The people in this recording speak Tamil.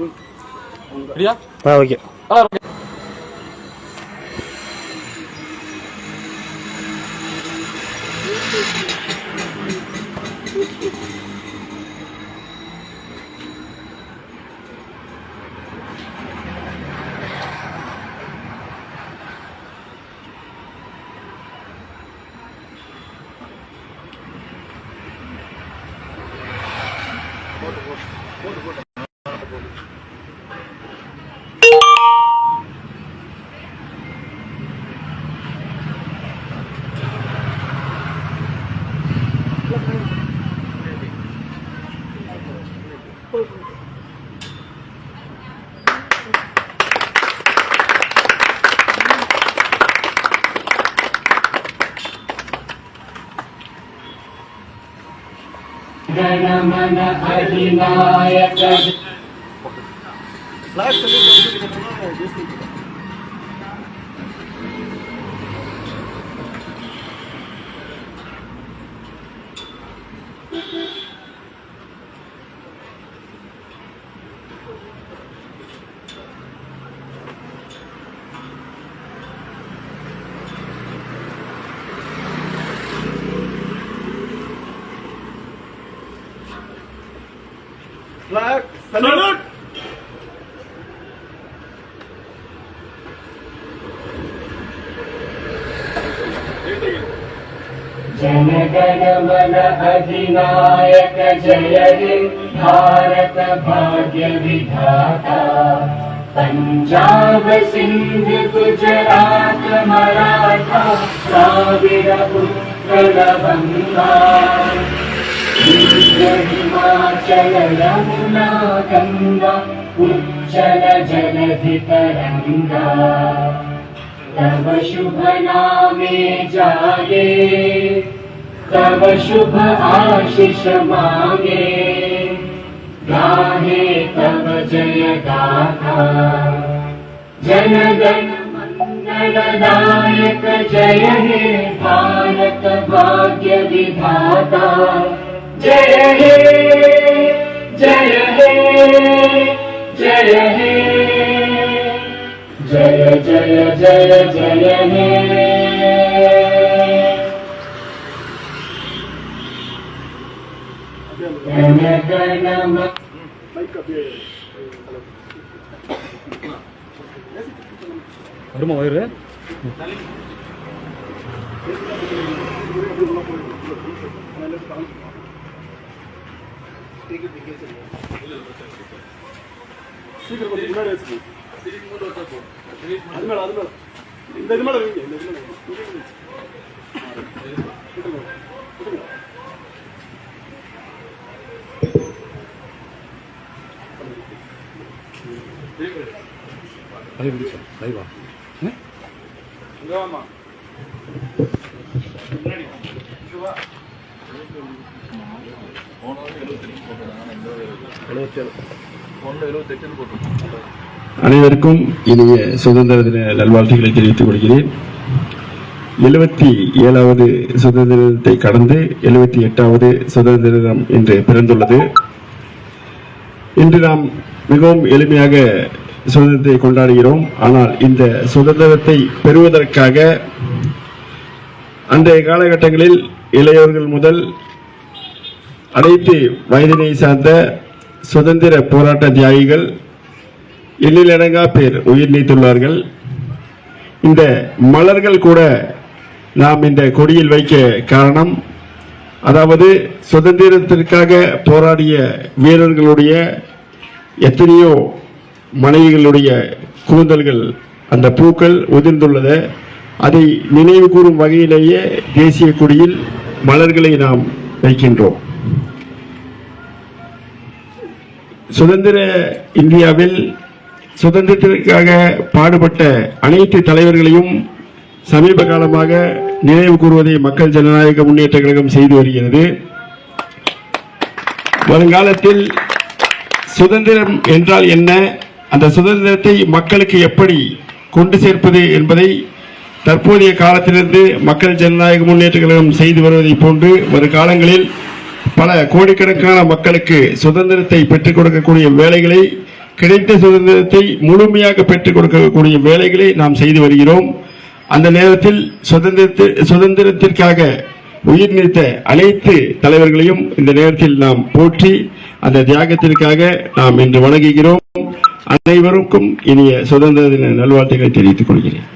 ரெடியா? ஆ ஓகே. गणमन अधिनायक फ्लैग सलूट अधिनायक जय हे भारत भाग्य विधाता पंजाब सिंध गुजरात मराठा साविर पुत्र बंगाल यमुना गंगा उज्जल जलधि तरंगा तव शुभ नामे जागे तव शुभ आशीष मांगे। गाहे तव जय गाथा। जन गण मंगल दायक जय हे भारत भाग्य विधाता जय हे जय हे जय हे जय जय जय जय हे गण गण मन வருமா வயிறு சீக்கிரம் கொஞ்சம் முன்னாடி வச்சுக்கோ அது மேல அது மேல இந்த இது மேல வைங்க இந்த இது மேல வைங்க. வாம்மா. அனைவருக்கும் இனிய சுதந்திர தின நல்வாழ்த்துக்களை தெரிவித்துக் கொள்கிறேன். எழுபத்தி ஏழாவது சுதந்திர தினத்தை கடந்து எழுபத்தி எட்டாவது சுதந்திர தினம் இன்று பிறந்துள்ளது. இன்று நாம் மிகவும் எளிமையாக சுதந்திரத்தை கொண்டாடுகிறோம். ஆனால் இந்த சுதந்திரத்தை பெறுவதற்காக அன்றைய காலகட்டங்களில் இளையோர்கள் முதல் அனைத்து வயதினை சார்ந்த சுதந்திர போராட்ட தியாகிகள் எண்ணிலடங்கா பேர் உயிர் நீத்துள்ளார்கள். இந்த மலர்கள் கூட நாம் இந்த கொடியில் வைக்க காரணம் அதாவது சுதந்திரத்திற்காக போராடிய வீரர்களுடைய எத்தனையோ மனைவிகளுடைய கூந்தல்கள் அந்த பூக்கள் உதிர்ந்துள்ளது. அதை நினைவு கூறும் வகையிலேயே தேசிய கொடியில் மலர்களை நாம் வைக்கின்றோம். சுதந்திர இந்தியாவில் சுதந்திரத்திற்காக பாடுபட்ட அனைத்து தலைவர்களையும் சமீப காலமாக நினைவு கூறுவதை மக்கள் ஜனநாயக முன்னேற்ற கழகம் செய்து வருகிறது. வருங்காலத்தில் சுதந்திரம் என்றால் என்ன? அந்த சுதந்திரத்தை மக்களுக்கு எப்படி கொண்டு சேர்ப்பது என்பதை தற்போதைய காலத்திலிருந்து மக்கள் ஜனநாயக முன்னேற்ற கழகம் செய்து வருவதை போன்று வரும் காலங்களில் பல கோடிக்கணக்கான மக்களுக்கு சுதந்திரத்தை பெற்றுக் கொடுக்கக்கூடிய வேலைகளை கிடைத்த சுதந்திரத்தை முழுமையாக பெற்றுக் கொடுக்கக்கூடிய வேலைகளை நாம் செய்து வருகிறோம். அந்த நேரத்தில் சுதந்திரத்தை சுதந்திரத்திற்காக உயிர் நீத்த அனைத்து தலைவர்களையும் இந்த நேரத்தில் நாம் போற்றி அந்த தியாகத்திற்காக நாம் இன்று வணங்குகிறோம். அனைவருக்கும் இனிய சுதந்திர தின நல்வாழ்த்துக்களை தெரிவித்துக் கொள்கிறேன்.